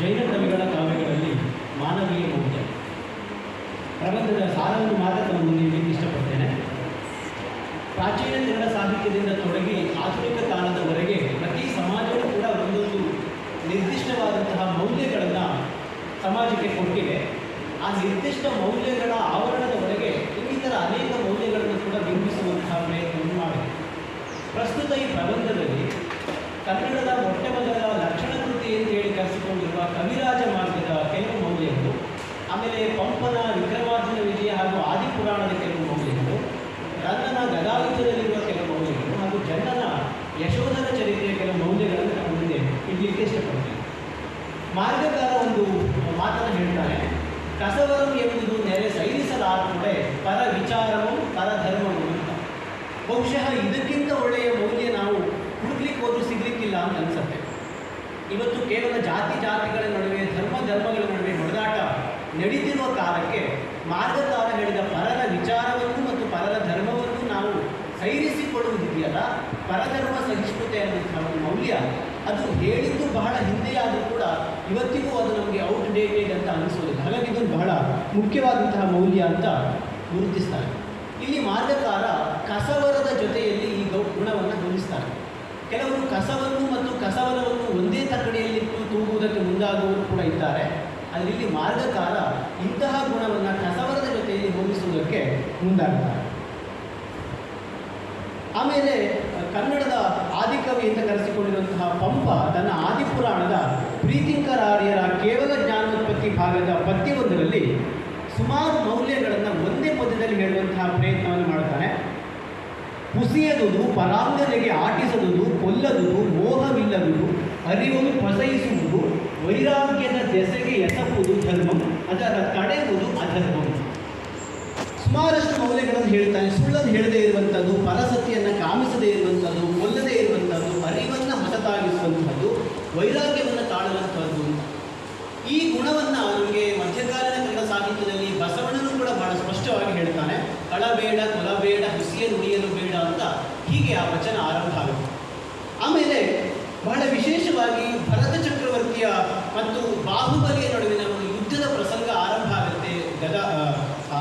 ಜೈನ ಕವಿಗಳ ಕಾವ್ಯಗಳಲ್ಲಿ ಮಾನವೀಯ ಮೌಲ್ಯ ಪ್ರಬಂಧದ ಸಾರವನ್ನು ಮಾತ್ರ ತಮ್ಮ ಮುಂದೆ ಇಷ್ಟಪಡ್ತೇನೆ. ಪ್ರಾಚೀನ ಕನ್ನಡ ಸಾಹಿತ್ಯದಿಂದ ತೊಡಗಿ ಆಧುನಿಕ ಕಾಲದವರೆಗೆ ಪ್ರತಿ ಸಮಾಜವೂ ಕೂಡ ಒಂದೊಂದು ನಿರ್ದಿಷ್ಟವಾದಂತಹ ಮೌಲ್ಯಗಳನ್ನು ಸಮಾಜಕ್ಕೆ ಕೊಟ್ಟಿವೆ ಆ ನಿರ್ದಿಷ್ಟ ಮೌಲ್ಯಗಳ ಆವರಣದ ಒಳಗೆ ಇನ್ನಿತರ ಅನೇಕ ಮೌಲ್ಯಗಳನ್ನು ಕೂಡ ಬಿಂಬಿಸುವಂತಹ ಪ್ರಯತ್ನವನ್ನು ಮಾಡಿದೆ ಪ್ರಸ್ತುತ ಈ ಪ್ರಬಂಧದಲ್ಲಿ ಕನ್ನಡದ ಮೊಟ್ಟ ಮೊದಲ ಲಕ್ಷಣ ಕೃತಿ ಅಂತ ಹೇಳಿ ಕರೆಸಿಕೊಂಡಿರುವ ಕವಿರಾಜ ಮಾರ್ಗದ ಕೆಲವು ಮೌಲ್ಯಗಳು ಆಮೇಲೆ ಪಂಪನ ವಿಕ್ರಮಾರ್ಜುನ ವಿಜಯ ಹಾಗೂ ಆದಿಪುರಾಣದ ಕೆಲವು ಮೌಲ್ಯಗಳು ರನ್ನನ ಗದಾಯುಧದಲ್ಲಿರುವ ಕೆಲವು ಮೌಲ್ಯಗಳು ಹಾಗೂ ಜನ್ನನ ಯಶೋಧನ ಚರಿತ್ರೆಯ ಕೆಲವು ಮೌಲ್ಯಗಳನ್ನು ನಮ್ಮ ಮುಂದೆ ಇಡಲಿಕ್ಕೆ ಇಷ್ಟಪಡ್ತೀನಿ ಮಾರ್ಗಕಾರ ಒಂದು ಮಾತನ್ನು ಹೇಳ್ತಾನೆ ಕಸವರಂ ಎಂಬುದು ನೆರೆ ಸೈರಿಸಲಾರ್ಪಡೆ ಪರ ವಿಚಾರವೂ ಪರ ಧರ್ಮವು ಅಂತ ಬಹುಶಃ ಇದಕ್ಕಿಂತ ಒಳ್ಳೆಯ ಮೌಲ್ಯ ನಾವು ಹುಡುಕ್ಲಿಕ್ಕೆ ಹೋದ್ರೂ ಸಿಗ್ಲಿಕ್ಕಿಲ್ಲ ಅಂತ ಅನ್ಸುತ್ತೆ. ಇವತ್ತು ಕೇವಲ ಜಾತಿ ಜಾತಿಗಳ ನಡುವೆ, ಧರ್ಮ ಧರ್ಮಗಳ ನಡುವೆ ಹೊಡೆದಾಟ ನಡೀತಿರುವ ಕಾಲಕ್ಕೆ ಮಾರ್ಗಕಾರ ಹೇಳಿದ ಪರರ ವಿಚಾರವನ್ನು ಮತ್ತು ಪರರ ಧರ್ಮವನ್ನು ನಾವು ಸೈರಿಸಿಕೊಳ್ಳುವುದಿದೆಯಲ್ಲ ಪರಧರ್ಮ ಸಹಿಷ್ಣುತೆ ಅನ್ನುವಂಥ ಮೌಲ್ಯ, ಅದು ಹೇಳಿದ್ದು ಬಹಳ ಇವತ್ತಿಗೂ ಅದು ನಮಗೆ ಔಟ್ ಡೇಟೆಡ್ ಅಂತ ಅನಿಸೋದಿಲ್ಲ. ಹಾಗಾಗಿ ಇದೊಂದು ಬಹಳ ಮುಖ್ಯವಾದಂತಹ ಮೌಲ್ಯ ಅಂತ ಗುರುತಿಸ್ತಾರೆ. ಇಲ್ಲಿ ಮಾರ್ಗಕಾರ ಕಸವರದ ಜೊತೆಯಲ್ಲಿ ಈ ಗೌ, ಗುಣವನ್ನು ಹೊಂದಿಸ್ತಾರೆ ಕೆಲವರು ಕಸವನ್ನು ಮತ್ತು ಕಸವರವನ್ನು ಒಂದೇ ತಕ್ಕಡಿಯಲ್ಲಿಟ್ಟು ತೂಗುವುದಕ್ಕೆ ಮುಂದಾಗುವವರು ಕೂಡ ಇದ್ದಾರೆ. ಆದರೆ ಇಲ್ಲಿ ಮಾರ್ಗಕಾರ ಇಂತಹ ಗುಣವನ್ನು ಕಸವರದ ಜೊತೆಯಲ್ಲಿ ಹೋಲಿಸುವುದಕ್ಕೆ ಮುಂದಾಗುತ್ತಾರೆ ಆಮೇಲೆ, ಕನ್ನಡದ ಆದಿಕವಿ ಅಂತ ಕರೆಸಿಕೊಂಡಿರುವಂತಹ ಪಂಪ ತನ್ನ ಆದಿಪುರಾಣದ ಪ್ರೀತಿಂಕರಾರ್ಯರ ಕೇವಲ ಜ್ಞಾನೋತ್ಪತ್ತಿ ಭಾಗದ ಪದ್ಯವೊಂದರಲ್ಲಿ ಸುಮಾರು ಮೌಲ್ಯಗಳನ್ನು ಒಂದೇ ಪದ್ಯದಲ್ಲಿ ಹೇಳುವಂತಹ ಪ್ರಯತ್ನವನ್ನು ಮಾಡ್ತಾನೆ. ಕುಸಿಯದುದು ಪರಾಂಗನೆಗೆ ಆಟಿಸದುದು, ಕೊಲ್ಲದುದು, ಮೋಹವಿಲ್ಲದುದು, ಅರಿವನ್ನು ಪಸಯಿಸುವುದು ವೈರಾಗ್ಯದ ದೆಸೆಗೆ ಎಸಗುವುದು ಧರ್ಮಂ, ಅದರ ತಡೆಯುವುದು ಅಧರ್ಮಂ. ಸುಮಾರಷ್ಟು ಮೌಲ್ಯಗಳನ್ನು ಹೇಳ್ತಾನೆ. ಸುಳ್ಳನ್ನು ಹೇಳದೇ ಇರುವಂಥದ್ದು ಪರಸತಿಯನ್ನು ಕಾಮಿಸದೇ ಇರುವಂಥದ್ದು ಅರಿವನ್ನು ಹೊಸತಾಗಿಸುವಂಥದ್ದು ವೈರಾಗ್ಯವನ್ನು ತಾಳುವಂಥದ್ದು ಈ ಗುಣವನ್ನು ನಮಗೆ ಮಧ್ಯಕಾಲೀನ ಕನ್ನಡ ಸಾಹಿತ್ಯದಲ್ಲಿ ಬಸವಣ್ಣನು ಕೂಡ ಬಹಳ ಸ್ಪಷ್ಟವಾಗಿ ಹೇಳ್ತಾನೆ. ಕಳಬೇಡ, ಕೊಲಬೇಡ ಹುಸಿಯ ನುಡಿಯಲು ಬೇಡ ಅಂತ ಹೀಗೆ ಆ ವಚನ ಆರಂಭ ಆಗುತ್ತೆ. ಆಮೇಲೆ ಬಹಳ ವಿಶೇಷವಾಗಿ ಭರತ ಚಕ್ರವರ್ತಿಯ ಮತ್ತು ಬಾಹುಬಲಿಯ ನಡುವಿನ ಒಂದು ಯುದ್ಧದ ಪ್ರಸಂಗ ಆರಂಭ ಆಗುತ್ತೆ ಗದ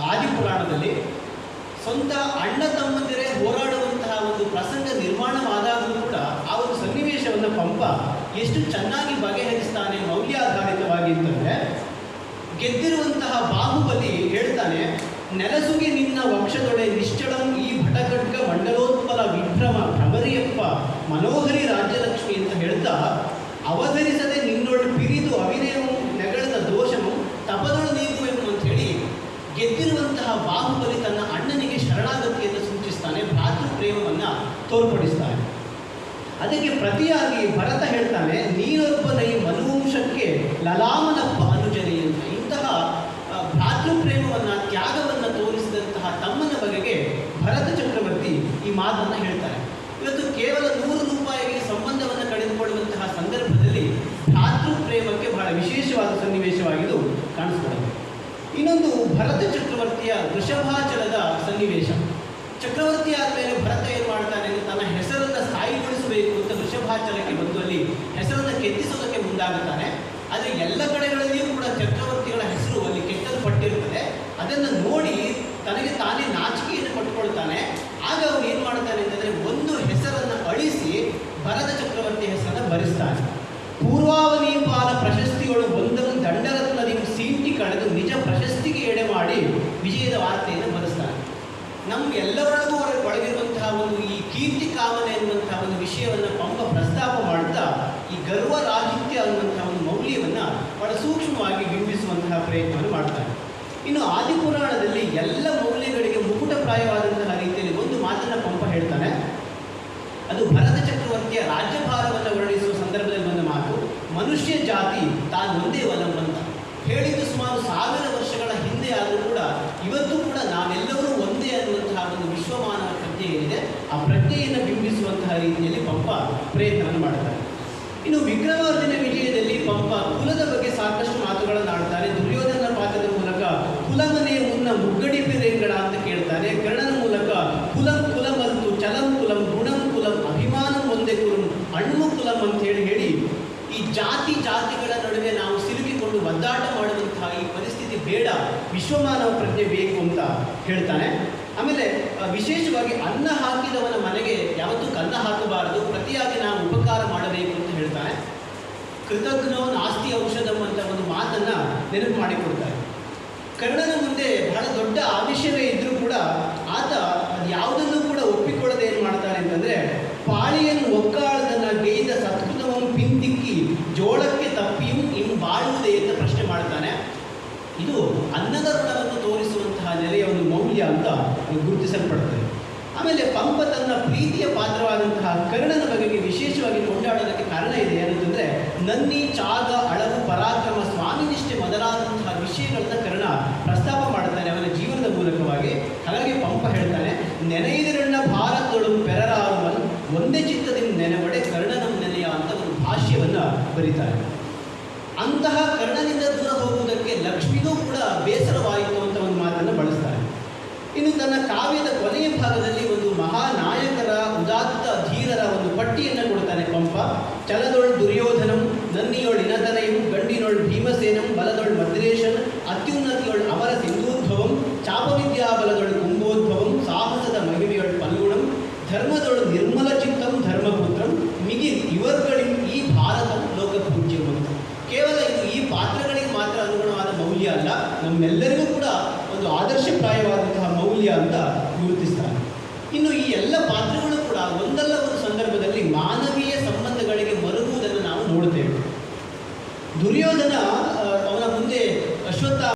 ಆದಿ ಆದಿಪುರಾಣದಲ್ಲಿ. ಸ್ವಂತ ಅಣ್ಣ ತಮ್ಮಂದಿರೇ ಹೋರಾಡುವಂತಹ ಒಂದು ಪ್ರಸಂಗ ನಿರ್ಮಾಣವಾದಾಗಲೂ ಕೂಡ ಆ ಒಂದು ಸನ್ನಿವೇಶವನ್ನು ಪಂಪ ಎಷ್ಟು ಚೆನ್ನಾಗಿ ಬಗೆಹರಿಸ್ತಾನೆ ಮೌಲ್ಯಾಧಾರಿತವಾಗಿ ಅಂತಂದರೆ ಗೆದ್ದಿರುವಂತಹ ಬಾಹುಬಲಿ ಹೇಳ್ತಾನೆ, ನೆಲಸುಗೆ ನಿನ್ನ ವಕ್ಷದೊಡೆ ನಿಶ್ಚಳಂ ಈ ಭಟಕಟ್ಕ ಮಂಡಲೋತ್ಪಲ ವಿಭ್ರಮ ಭ್ರಮರಿಯಪ್ಪ ಮನೋಹರಿ ರಾಜ್ಯಲಕ್ಷ್ಮಿ ಅಂತ ಹೇಳ್ತಾ ಅವಧರಿಸದೆ ನಿನ್ನೊಳು ಪಿರಿದು ಅವಿನಯವು ನೆಗಳದ ದೋಷವು ತಪದೊಳು ನೀವು ಅಂತ ಹೇಳಿ, ಗೆದ್ದಿರುವಂತಹ ಬಾಹುಬಲಿ ತನ್ನ ಅಣ್ಣನಿಗೆ ಶರಣಾಗತಿಯನ್ನು ಸೂಚಿಸ್ತಾನೆ ಭ್ರಾತೃ ಪ್ರೇಮವನ್ನು ತೋರ್ಪಡಿಸ್ತಾನೆ. ಅದಕ್ಕೆ ಪ್ರತಿಯಾಗಿ ಭರತ ಹೇಳ್ತಾನೆ, ನೀನೊಬ್ಬನ ಈ ಮನುವಂಶಕ್ಕೆ ಲಲಾಮನ ಅನುಜನೆ ಅಂತ. ಇಂತಹ ಭ್ರಾತೃಪ್ರೇಮವನ್ನು ಭ್ರಾತೃ ಪ್ರೇಮವನ್ನು ತ್ಯಾಗವನ್ನು ತೋರಿಸಿದಂತಹ ತಮ್ಮನ ಬಗೆಗೆ ಭರತ ಚಕ್ರವರ್ತಿ ಈ ಮಾತನ್ನು ಹೇಳ್ತಾರೆ. ಇವತ್ತು ಕೇವಲ ನೂರು ರೂಪಾಯಿಗೆ ಸಂಬಂಧವನ್ನು ಕಳೆದುಕೊಳ್ಳುವಂತಹ ಸಂದರ್ಭದಲ್ಲಿ ಭ್ರಾತೃ ಪ್ರೇಮಕ್ಕೆ ಬಹಳ ವಿಶೇಷವಾದ ಸನ್ನಿವೇಶವಾಗಿದ್ದು ಕಾಣಿಸ್ಕೊಳ್ಳುತ್ತೆ. ಇನ್ನೊಂದು ಭರತ ಚಕ್ರವರ್ತಿಯ ವೃಷಭಾಚಲದ ಸನ್ನಿವೇಶ. ಚಕ್ರವರ್ತಿ ಆದಮೇಲೆ ಭರತ ಏನು ಮಾಡ್ತಾನೆ ತನ್ನ ಹೆಸರನ್ನು ಸ್ಥಾಯಿಗೊಳಿಸಬೇಕು ಅಂತ ವೃಷಭಾಚಲಕ್ಕೆ ಬಂದು ಅಲ್ಲಿ ಹೆಸರನ್ನು ಕೆತ್ತಿಸೋದಕ್ಕೆ ಮುಂದಾಗುತ್ತಾನೆ. ಆದರೆ ಎಲ್ಲ ಕಡೆಗಳಲ್ಲಿಯೂ ಕೂಡ ಚಕ್ರವರ್ತಿಗಳ ಹೆಸರು ಅಲ್ಲಿ ಕೆತ್ತಲ್ಪಟ್ಟಿರುತ್ತದೆ. ಅದನ್ನು ನೋಡಿ ತನಗೆ ತಾನೇ ನಾಚಿಕೆಯನ್ನು ಪಟ್ಟುಕೊಳ್ತಾನೆ. ಆಗ ಅವನು ಏನು ಮಾಡ್ತಾನೆ ಅಂತಂದರೆ ಒಂದು ಹೆಸರನ್ನು ಅಳಿಸಿ ಭರತ ಚಕ್ರವರ್ತಿ ಹೆಸರನ್ನು ಬರೆಸ್ತಾನೆ. ಪೂರ್ವಾವನೀಪಾಲ ಪ್ರಶಸ್ತಿಗಳು ಒಂದನ್ನು ದಂಡರತ್ನದಿ ಸೀಟಿ ಕಳೆದು ನಿಜ ಪ್ರಶಸ್ತಿಗೆ ಎಡೆ ಮಾಡಿ ವಿಜಯದ ವಾರ್ತೆಯನ್ನು ಒಳ- ಒಳಗಿರುವಂತಹ ಒಂದು ಈ ಕೀರ್ತಿ ಕಾಮನೆ ಎನ್ನುವಂತಹ ಒಂದು ವಿಷಯವನ್ನು ಪಂಪ ಪ್ರಸ್ತಾಪ ಮಾಡ್ತಾ, ಈ ಗರ್ವ ರಾಹಿತ್ಯ ಅನ್ನುವಂತಹ ಒಂದು ಮೌಲ್ಯವನ್ನು ಬಹಳ ಸೂಕ್ಷ್ಮವಾಗಿ ಬಿಂಬಿಸುವಂತಹ ಪ್ರಯತ್ನವನ್ನು ಮಾಡ್ತಾರೆ ಇನ್ನು ಆದಿಪುರಾಣದಲ್ಲಿ ಎಲ್ಲ ಮೌಲ್ಯಗಳಿಗೆ ಮುಕುಟಪ್ರಾಯವಾದಂತಹ ರೀತಿಯಲ್ಲಿ ಒಂದು ಮಾತನ್ನು ಪಂಪ ಹೇಳ್ತಾನೆ. ಅದು ಭರತ ಚಕ್ರವರ್ತಿಯ ರಾಜ್ಯಭಾರವನ್ನು ವರ್ಣಿಸುವ ಸಂದರ್ಭದಲ್ಲಿ ಬಂದ ಮಾತು, ಮನುಷ್ಯ ಜಾತಿ ತಾನು ಒಂದೇ ವಲಂಬಂತ ಹೇಳಿದ್ದು ಸುಮಾರು ಸಾವಿರ ವರ್ಷಗಳ ಹಿಂದೆ ಆದರೂ ಕೂಡ ಇವತ್ತು ಕೂಡ ನಾವೆಲ್ಲರೂ ಒಂದೇ ಅನ್ನುವಂತಹ ಒಂದು ವಿಶ್ವಮಾನವ ಪ್ರಜ್ಞೆ ಏನಿದೆ ಆ ಪ್ರಜ್ಞೆಯನ್ನು ಬಿಂಬಿಸುವಂತಹ ರೀತಿಯಲ್ಲಿ ಪಂಪ ಪ್ರಯತ್ನವನ್ನು ಮಾಡ್ತಾರೆ. ಇನ್ನು ವಿಕ್ರಮಾರ್ಜುನ ವಿಜಯದಲ್ಲಿ ಪಂಪ ಕುಲದ ಬಗ್ಗೆ ಸಾಕಷ್ಟು ಮಾತುಗಳನ್ನು ಆಡ್ತಾರೆ. ದುರ್ಯೋಧನ ಪಾತ್ರದ ಮೂಲಕ ಕುಲಮನೆಯ ಮುನ್ನ ಮುಗ್ಗಡಿ ಪೆರೆಂಗಳ ಅಂತ ಕೇಳ್ತಾರೆ. ಕರ್ಣನ ಮೂಲಕ ಕುಲಂ ಕುಲಮಂತು ಚಲಂ ಕುಲಂ ಗುಣಂ ಕುಲಂ ಅಭಿಮಾನ ಒಂದೇ ಕುಲಂ ಅಣ್ಣು ಕುಲಂ ಅಂತ ಹೇಳಿ ಹೇಳಿ ಈ ಜಾತಿ ಜಾತಿಗಳ ನಡುವೆ ನಾವು ಸಿಲುಕಿಕೊಂಡು ಒದ್ದಾಟ ಮಾಡುವಂತಹ ಈ ಪರಿಸ್ಥಿತಿ ಬೇಡ. ವಿಶ್ವಮಾನವ ಪ್ರಜ್ಞೆ ಬೇಕು ಅಂತ ಹೇಳ್ತಾನೆ. ಆಮೇಲೆ ವಿಶೇಷವಾಗಿ ಅನ್ನ ಹಾಕಿದವನ ಮನೆಗೆ ಯಾವತ್ತೂ ಕನ್ನ ಹಾಕಬಾರದು. ಪ್ರತಿಯಾಗಿ ನಾವು ಉಪಕಾರ ಮಾಡಬೇಕು ಅಂತ ಹೇಳ್ತಾನೆ. ಕೃತಜ್ಞೋ ನಾಸ್ತಿ ಔಷಧಂ ಅಂತ ಒಂದು ಮಾತನ್ನ ನೆನಪು ಮಾಡಿಕೊಡ್ತಾರೆ ಕರ್ಣನ ಮುಂದೆ ಬಹಳ ದೊಡ್ಡ ಆವಿಷ್ಯವೇ ಕೂಡ ಆತ ಅದು ಯಾವುದನ್ನು ಕೂಡ ಒಪ್ಪಿಕೊಳ್ಳದೆ ಏನು ಮಾಡ್ತಾನೆ ಅಂತಂದ್ರೆ ಪಾಳಿಯನ್ನು ಒಕ್ಕಾಳದನ್ನ ಗೈದ ಸತ್ಕೃತವಂ ಪಿಂತಿಕ್ಕಿ ಜೋಳಕ್ಕೆ ತಪ್ಪಿಯೂ ಇನ್ನು ಬಾಳುವುದೇ ಅಂತ ಪ್ರಶ್ನೆ ಮಾಡ್ತಾನೆ ಇದು ಅನ್ನದ ಋಣವನ್ನು ತೋರಿಸುವಂತಹ ನೆಲೆಯ ಒಂದು ಮೌಲ್ಯ ಅಂತ ಗುರುತಿಸಲ್ಪಡ್ತದೆ ಆಮೇಲೆ ಪಂಪ ತನ್ನ ಪ್ರೀತಿಯ ಪಾತ್ರವಾದಂತಹ ಕರ್ಣನ ಬಗೆಗೆ ವಿಶೇಷವಾಗಿ ಕೊಂಡಾಡೋದಕ್ಕೆ ಕಾರಣ ಇದೆ ಏನಂತಂದ್ರೆ, ನನ್ನಿ, ಚಾಗ ಅಳವು ಪರಾಕ್ರಮ ಸ್ವಾಮಿನಿಷ್ಠೆ ಮೊದಲಾದಂತಹ ವಿಷಯಗಳನ್ನ ಕರ್ಣ ಪ್ರಸ್ತಾಪ ಮಾಡುತ್ತಾನೆ ಅವನ ಜೀವನದ ಮೂಲಕವಾಗಿ. ಹಾಗಾಗಿ ಪಂಪ ಹೇಳ್ತಾನೆ ನೆನೆಯಿದಿರಣ್ಣ ಭಾರತಗಳು ಪೆರರಾರುವನ್ ಒಂದೇ ಚಿತ್ತದಿಂದ ನೆನೆವಡೆ ಕರ್ಣನ ನೆನೆಯ ಅಂತ ಒಂದು ಭಾಷ್ಯವನ್ನ ಬರೀತಾರೆ ಅಂತಹ ಕರ್ಣನಿಂದ ದೂರ ಹೋಗುವುದಕ್ಕೆ ಲಕ್ಷ್ಮಿಗೂ ಕೂಡ ಬೇಸರವಾಯಿತು ಅಂತ ಒಂದು ಮಾತನ್ನು ಬಳಸ್ತಾರೆ. ಇನ್ನು ತನ್ನ ಕಾವ್ಯದ ಕೊನೆಯ ಭಾಗದಲ್ಲಿ ಒಂದು ಮಹಾನಾಯಕರ ಉದಾತ್ತ ಧೀರರ ಒಂದು ಪಟ್ಟಿಯನ್ನು ಕೊಡ್ತಾನೆ ಪಂಪ. ಚಲದೊಳ್ ದುರ್ಯೋಧನಂ, ನನ್ನಿಯೊಳ್ ಇನತನಯಂ, ಗಂಡಿನೊಳ್ ಭೀಮಸೇನಂ, ಬಲದೊಳ್ ಮದ್ರೇಶನ್, ಅತ್ಯುನ್ನತಿಯೊಳ್ ಅಮರ ಸಿಂಧೂದ್ಭವಂ ಚಾಪವಿದ್ಯಾಬಲದೊಳ್ ಕುಂಭೋದ್ಭವಂ ಸಾಹಸದ ಮಹಿಮೆಯೊಳ್ ಪಲ್ಗುಣಂ ಧರ್ಮದೊಳ್ ನಿರ್ಮಲ ಚಿತ್ತಂ ಧರ್ಮಪುತ್ರಂ ಮಿಗಿ ಇವರುಗಳಿಂ ಈ ಭಾರತ ಲೋಕಪೂಜ್ಯಂ ಅಂತ ಕೇವಲ ಇದು ಈ ಪಾತ್ರಗಳಿಗೆ ಮಾತ್ರ ಅನುಗುಣವಾದ ಮೌಲ್ಯ ಅಲ್ಲ ನಮ್ಮೆಲ್ಲರಿಗೂ ಕೂಡ ಒಂದು ಮೌಲ್ಯ ಅಂತ ಗುರುತಿಸ್ತಾರೆ. ಇನ್ನು ಈ ಎಲ್ಲ ಪಾತ್ರಗಳು ಕೂಡ ಒಂದಲ್ಲ ಒಂದು ಸಂದರ್ಭದಲ್ಲಿ ಮಾನವೀಯ ಸಂಬಂಧಗಳಿಗೆ ಮರುಗುವುದನ್ನು ನಾವು ನೋಡುತ್ತೇವೆ. ದುರ್ಯೋಧನ ಅವನ